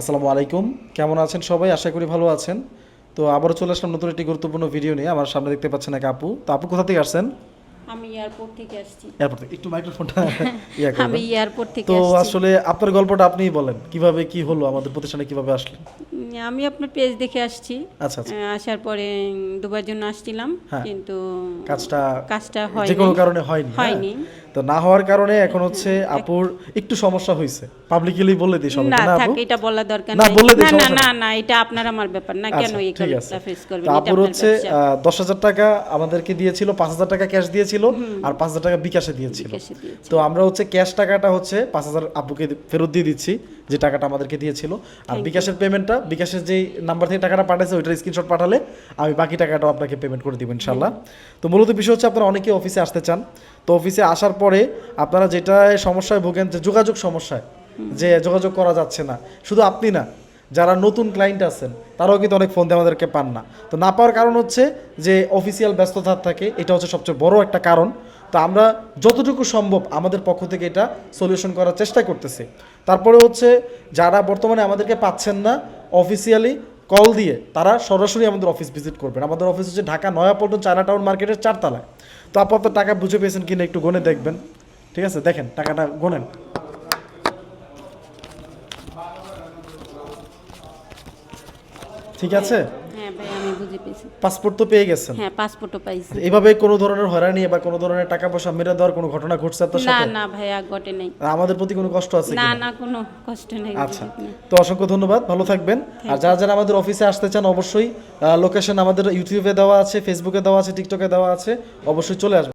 আসসালামু আলাইকুম। কেমন আছেন সবাই? আশা করি ভালো আছেন। তো আবারও চলে আসলাম নতুন একটি গুরুত্বপূর্ণ ভিডিও নিয়ে। আমার সামনে দেখতে পাচ্ছেন এক আপু। তো আপু কোথা থেকে আসছেন? আমি এয়ারপোর্ট থেকে আসছি। এয়ারপোর্ট থেকে। একটু মাইক্রোফোনটা ইয়া আমি এয়ারপোর্ট থেকে তো আসলে আপনার গল্পটা আপনিই বলেন। কীভাবে কি হলো? আমাদের প্রতিষ্ঠানে কীভাবে আসলেন? আমি আপনার পেজ দেখে আসছি। আচ্ছা আচ্ছা। আসার পরে দুবার জন্য আসছিলাম হ্যাঁ। কিন্তু কাজটা কাজটা যে কোনো কারণে হয়নি হ্যাঁ? হয়নি। তো না হওয়ার কারণে এখন হচ্ছে আপুর একটু সমস্যা হয়েছে পাবলিকলি বলে দিই সবাই না থাক এটা বলা দরকার না, বলে দিই, না না না এটা আপনার আমার ব্যাপার না। কেন আচ্ছা, এই কাজটা ফেস করবেন? এটা আপুর হচ্ছে ব্যবসা। দশ হাজার টাকা আমাদেরকে দিয়েছিল পাঁচ হাজার টাকা ক্যাশ দিয়েছিল আর পাঁচ হাজার টাকা বিকাশে দিয়েছিল। তো আমরা হচ্ছে ক্যাশ টাকাটা হচ্ছে পাঁচ হাজার আপুকে ফেরত দিয়ে দিচ্ছি যে টাকাটা আমাদেরকে দিয়েছিল। আর বিকাশের পেমেন্টটা বিকাশের যেই নাম্বার থেকে টাকাটা পাঠাইছে ওইটার স্ক্রিনশট পাঠালে আমি বাকি টাকাটাও আপনাকে পেমেন্ট করে দিব ইনশাল্লাহ তো মূলত বিষয় হচ্ছে আপনারা অনেকে অফিসে আসতে চান। তো অফিসে আসার পরে আপনারা যেটায় সমস্যায় ভোগেন যে যোগাযোগ সমস্যায় যে যোগাযোগ করা যাচ্ছে না শুধু আপনি না যারা নতুন ক্লায়েন্ট আছেন তারাও কিন্তু অনেক ফোন দিয়ে আমাদেরকে পান না। তো না পাওয়ার কারণ হচ্ছে যে অফিসিয়াল ব্যস্ততা থাকে এটা হচ্ছে সবচেয়ে বড় একটা কারণ। তো আমরা যতটুকু সম্ভব আমাদের পক্ষ থেকে এটা সলিউশন করার চেষ্টা করতেছি। তারপরে হচ্ছে যারা বর্তমানে আমাদেরকে পাচ্ছেন না অফিসিয়ালি কল দিয়ে তারা সরাসরি আমাদের অফিস ভিজিট করবেন। আমাদের অফিস হচ্ছে ঢাকা, নয়াপল্টন চায়না টাউন মার্কেটের চারতলায়। তো আপাতত টাকা বুঝে পেয়েছেন কিনা একটু গনে দেখবেন। ঠিক আছে? দেখেন, টাকাটা গোনেন ঠিক আছে? হ্যাঁ বুঝে পেয়েছি। পাসপোর্ট তো পেয়ে গেছেন? হ্যাঁ পাসপোর্টও পাইছি। এইভাবে কোনো ধরনের হয়রানি বা কোনো ধরনের টাকা পয়সা মেরে দেওয়ার কোনো ঘটনা ঘটছে আপনার সাথে? না ভাইয়া ঘটে নাই। আমাদের প্রতি কোনো কষ্ট আছে না না কোনো কষ্ট নাই আচ্ছা। তো অসংখ্য ধন্যবাদ ভালো থাকবেন। আর যারা যারা আমাদের অফিসে আসতে চান অবশ্যই লোকেশন আমাদের ইউটিউবে দেওয়া আছে ফেসবুকে দেওয়া আছে টিকটকে দেওয়া আছে অবশ্যই চলে আসবেন।